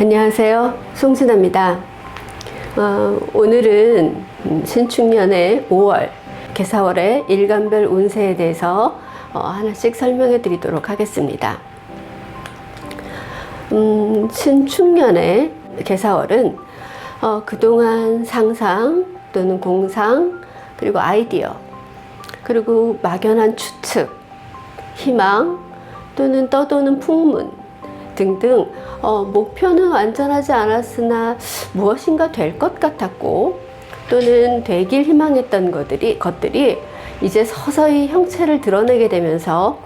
안녕하세요. 송진아입니다. 어, 오늘은 음, 신축년의 5월, 개사월의 일간별 운세에 대해서 어, 하나씩 설명해 드리도록 하겠습니다. 음, 신축년의 개사월은 어, 그동안 상상 또는 공상 그리고 아이디어 그리고 막연한 추측, 희망 또는 떠도는 풍문 등등 어, 목표는 완전하지 않았으나 무엇인가 될 것 같았고 또는 되길 희망했던 것들이, 것들이 이제 서서히 형체를 드러내게 되면서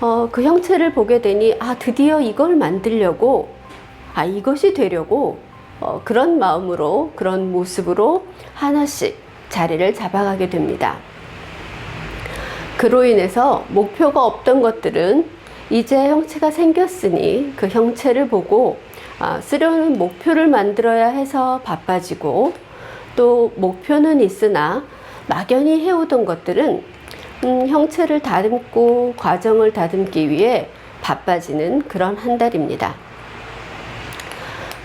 어, 그 형체를 보게 되니 아 드디어 이걸 만들려고 아 이것이 되려고 어, 그런 마음으로 그런 모습으로 하나씩 자리를 잡아가게 됩니다. 그로 인해서 목표가 없던 것들은 이제 형체가 생겼으니 그 형체를 보고 아, 쓰려는 목표를 만들어야 해서 바빠지고 또 목표는 있으나 막연히 해오던 것들은 음, 형체를 다듬고 과정을 다듬기 위해 바빠지는 그런 한 달입니다.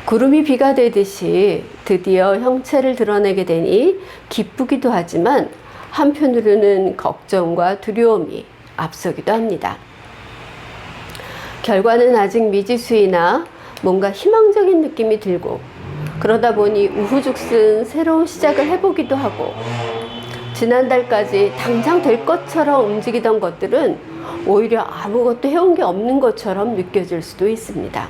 구름이 비가 되듯이 드디어 형체를 드러내게 되니 기쁘기도 하지만 한편으로는 걱정과 두려움이 앞서기도 합니다. 결과는 아직 미지수이나 뭔가 희망적인 느낌이 들고 그러다 보니 우후죽순 새로운 시작을 해보기도 하고 지난달까지 당장 될 것처럼 움직이던 것들은 오히려 아무것도 해온 게 없는 것처럼 느껴질 수도 있습니다.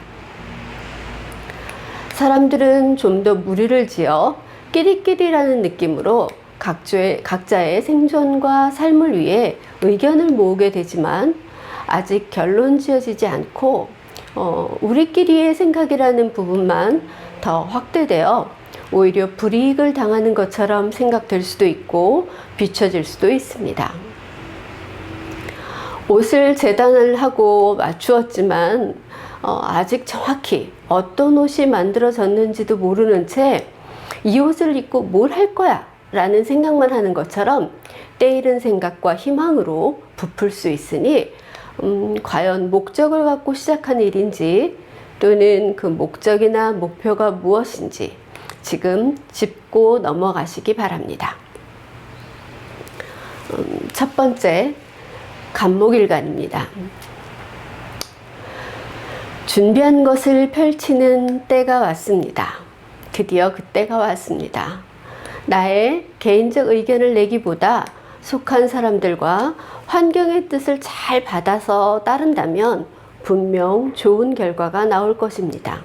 사람들은 좀 더 무리를 지어 끼리끼리라는 느낌으로 각주의, 각자의 생존과 삶을 위해 의견을 모으게 되지만 아직 결론 지어지지 않고 어, 우리끼리의 생각이라는 부분만 더 확대되어 오히려 불이익을 당하는 것처럼 생각될 수도 있고 비춰질 수도 있습니다. 옷을 재단을 하고 맞추었지만 어, 아직 정확히 어떤 옷이 만들어졌는지도 모르는 채 이 옷을 입고 뭘 할 거야 라는 생각만 하는 것처럼 때이른 생각과 희망으로 부풀 수 있으니 음, 과연 목적을 갖고 시작한 일인지 또는 그 목적이나 목표가 무엇인지 지금 짚고 넘어가시기 바랍니다. 음, 첫 번째, 간목일간입니다. 준비한 것을 펼치는 때가 왔습니다. 드디어 그때가 왔습니다. 나의 개인적 의견을 내기보다 속한 사람들과 환경의 뜻을 잘 받아서 따른다면 분명 좋은 결과가 나올 것입니다.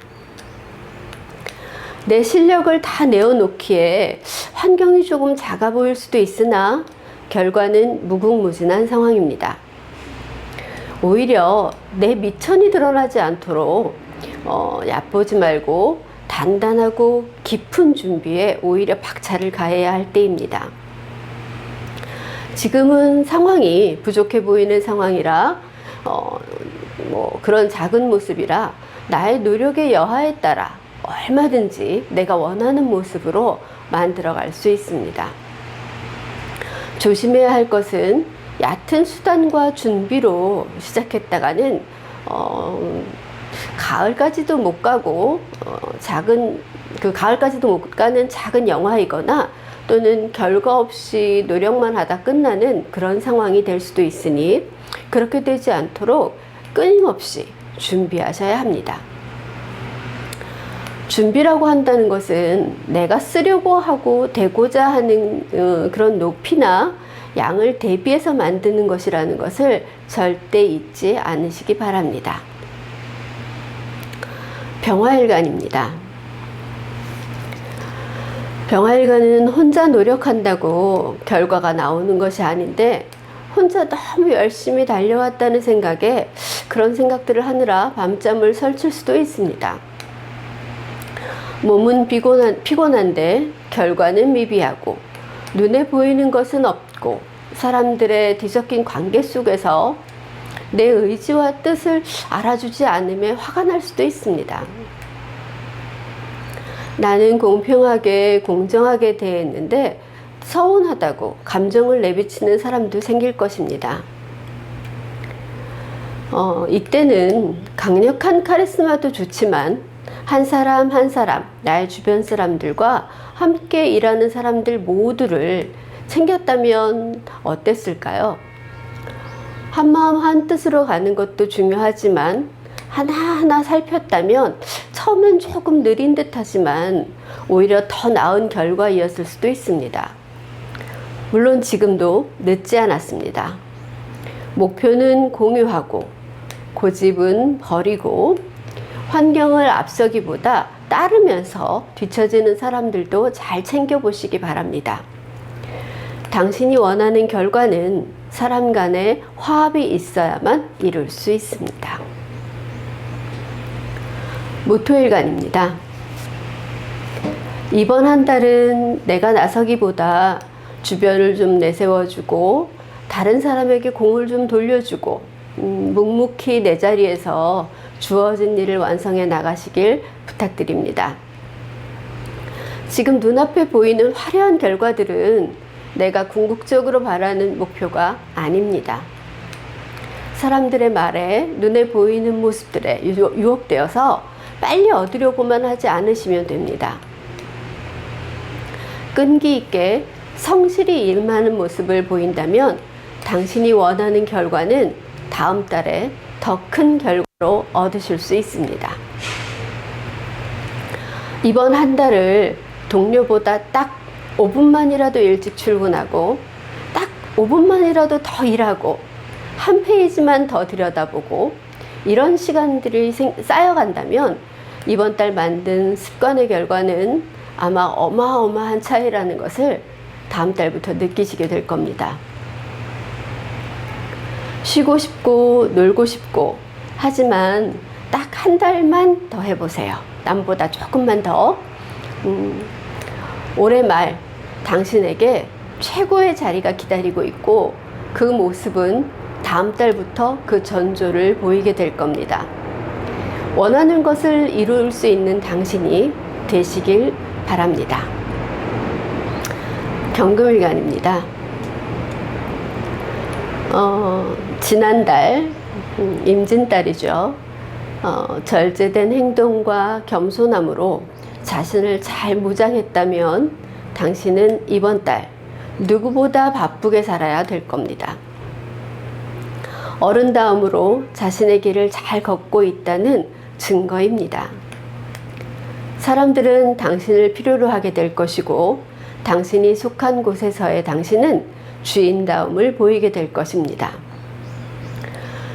내 실력을 다 내어놓기에 환경이 조금 작아 보일 수도 있으나 결과는 무궁무진한 상황입니다. 오히려 내 미천이 드러나지 않도록 어, 얕보지 말고 단단하고 깊은 준비에 오히려 박차를 가해야 할 때입니다. 지금은 상황이 부족해 보이는 상황이라 어, 뭐 그런 작은 모습이라 나의 노력의 여하에 따라 얼마든지 내가 원하는 모습으로 만들어 갈 수 있습니다. 조심해야 할 것은 얕은 수단과 준비로 시작했다가는 어, 가을까지도 못 가고 어, 작은 그 가을까지도 못 가는 작은 영화이거나 또는 결과 없이 노력만 하다 끝나는 그런 상황이 될 수도 있으니 그렇게 되지 않도록 끊임없이 준비하셔야 합니다. 준비라고 한다는 것은 내가 쓰려고 하고 되고자 하는 어, 그런 높이나 양을 대비해서 만드는 것이라는 것을 절대 잊지 않으시기 바랍니다. 병화일간입니다. 병화일간은 혼자 노력한다고 결과가 나오는 것이 아닌데 혼자 너무 열심히 달려왔다는 생각에 그런 생각들을 하느라 밤잠을 설칠 수도 있습니다. 몸은 피곤한, 피곤한데 결과는 미비하고 눈에 보이는 것은 없고 사람들의 뒤섞인 관계 속에서 내 의지와 뜻을 알아주지 않으면 화가 날 수도 있습니다. 나는 공평하게 공정하게 대했는데 서운하다고 감정을 내비치는 사람도 생길 것입니다. 어, 이때는 강력한 카리스마도 좋지만 한 사람 한 사람, 나의 주변 사람들과 함께 일하는 사람들 모두를 챙겼다면 어땠을까요? 한 마음 한 뜻으로 가는 것도 중요하지만 하나하나 살폈다면 처음엔 조금 느린 듯 하지만 오히려 더 나은 결과이었을 수도 있습니다. 물론 지금도 늦지 않았습니다. 목표는 공유하고 고집은 버리고 환경을 앞서기보다 따르면서 뒤처지는 사람들도 잘 챙겨보시기 바랍니다. 당신이 원하는 결과는 사람 간의 화합이 있어야만 이룰 수 있습니다. 모토일간입니다. 이번 한 달은 내가 나서기보다 주변을 좀 내세워주고 다른 사람에게 공을 좀 돌려주고 음, 묵묵히 내 자리에서 주어진 일을 완성해 나가시길 부탁드립니다. 지금 눈앞에 보이는 화려한 결과들은 내가 궁극적으로 바라는 목표가 아닙니다. 사람들의 말에 눈에 보이는 모습들에 유- 유혹되어서 빨리 얻으려고만 하지 않으시면 됩니다. 끈기 있게 성실히 일하는 모습을 보인다면 당신이 원하는 결과는 다음 달에 더 큰 결과로 얻으실 수 있습니다. 이번 한 달을 동료보다 딱 5분만이라도 일찍 출근하고 딱 5분만이라도 더 일하고 한 페이지만 더 들여다보고 이런 시간들이 생- 쌓여간다면 이번 달 만든 습관의 결과는 아마 어마어마한 차이라는 것을 다음 달부터 느끼시게 될 겁니다. 쉬고 싶고 놀고 싶고 하지만 딱 한 달만 더 해보세요. 남보다 조금만 더. 음, 올해 말 당신에게 최고의 자리가 기다리고 있고 그 모습은 다음 달부터 그 전조를 보이게 될 겁니다. 원하는 것을 이룰 수 있는 당신이 되시길 바랍니다. 경금일간입니다. 어, 지난달 음, 임진달이죠. 어, 절제된 행동과 겸손함으로 자신을 잘 무장했다면 당신은 이번 달 누구보다 바쁘게 살아야 될 겁니다. 어른다움으로 자신의 길을 잘 걷고 있다는 증거입니다. 사람들은 당신을 필요로 하게 될 것이고 당신이 속한 곳에서의 당신은 주인다움을 보이게 될 것입니다.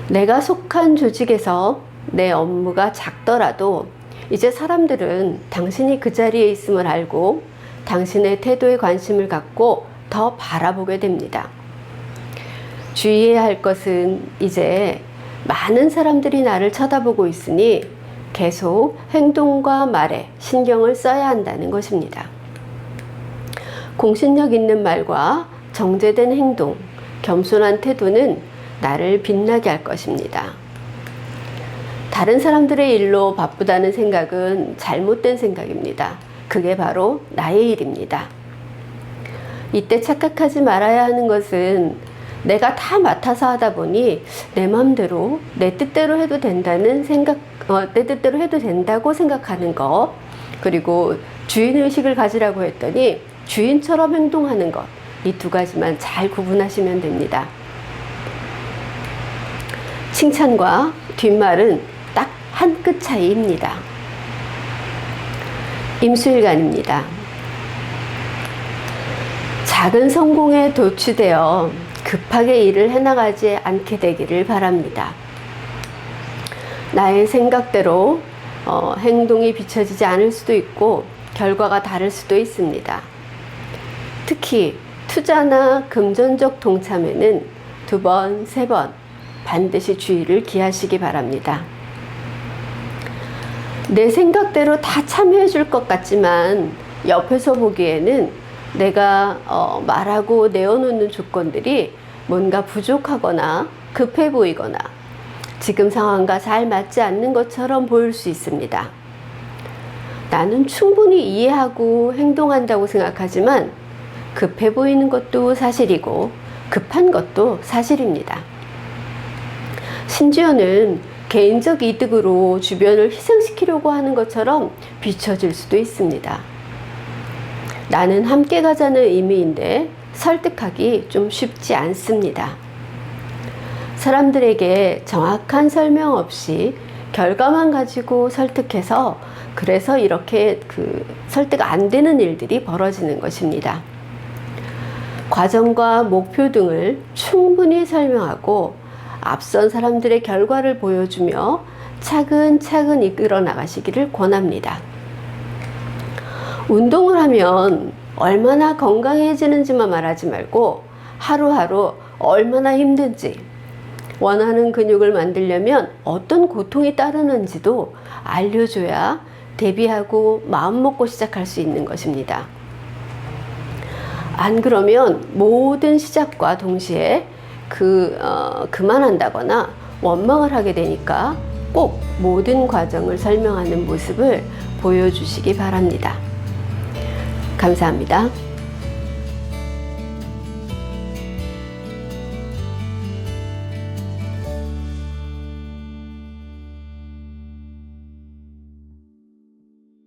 내가 속한 조직에서 내 업무가 작더라도 이제 사람들은 당신이 그 자리에 있음을 알고 당신의 태도에 관심을 갖고 더 바라보게 됩니다. 주의해야 할 것은 이제 많은 사람들이 나를 쳐다보고 있으니 계속 행동과 말에 신경을 써야 한다는 것입니다. 공신력 있는 말과 정제된 행동, 겸손한 태도는 나를 빛나게 할 것입니다. 다른 사람들의 일로 바쁘다는 생각은 잘못된 생각입니다. 그게 바로 나의 일입니다. 이때 착각하지 말아야 하는 것은 내가 다 맡아서 하다 보니 내 마음대로 내 뜻대로 해도 된다는 생각, 어, 내 뜻대로 해도 된다고 생각하는 것, 그리고 주인 의식을 가지라고 했더니 주인처럼 행동하는 것, 이 두 가지만 잘 구분하시면 됩니다. 칭찬과 뒷말은 딱 한 끗 차이입니다. 임수일간입니다. 작은 성공에 도취되어 급하게 일을 해나가지 않게 되기를 바랍니다. 나의 생각대로 어, 행동이 비춰지지 않을 수도 있고 결과가 다를 수도 있습니다. 특히 투자나 금전적 동참에는 두 번, 세 번 반드시 주의를 기하시기 바랍니다. 내 생각대로 다 참여해 줄 것 같지만 옆에서 보기에는 내가 어, 말하고 내어놓는 조건들이 뭔가 부족하거나 급해 보이거나 지금 상황과 잘 맞지 않는 것처럼 보일 수 있습니다. 나는 충분히 이해하고 행동한다고 생각하지만 급해 보이는 것도 사실이고 급한 것도 사실입니다. 심지어는 개인적 이득으로 주변을 희생시키려고 하는 것처럼 비춰질 수도 있습니다. 나는 함께 가자는 의미인데 설득하기 좀 쉽지 않습니다. 사람들에게 정확한 설명 없이 결과만 가지고 설득해서 그래서 이렇게 그 설득 안 되는 일들이 벌어지는 것입니다. 과정과 목표 등을 충분히 설명하고 앞선 사람들의 결과를 보여주며 차근차근 이끌어 나가시기를 권합니다. 운동을 하면 얼마나 건강해지는지만 말하지 말고 하루하루 얼마나 힘든지 원하는 근육을 만들려면 어떤 고통이 따르는지도 알려줘야 대비하고 마음 먹고 시작할 수 있는 것입니다. 안 그러면 모든 시작과 동시에 그 어, 그만한다거나 원망을 하게 되니까 꼭 모든 과정을 설명하는 모습을 보여주시기 바랍니다. 감사합니다.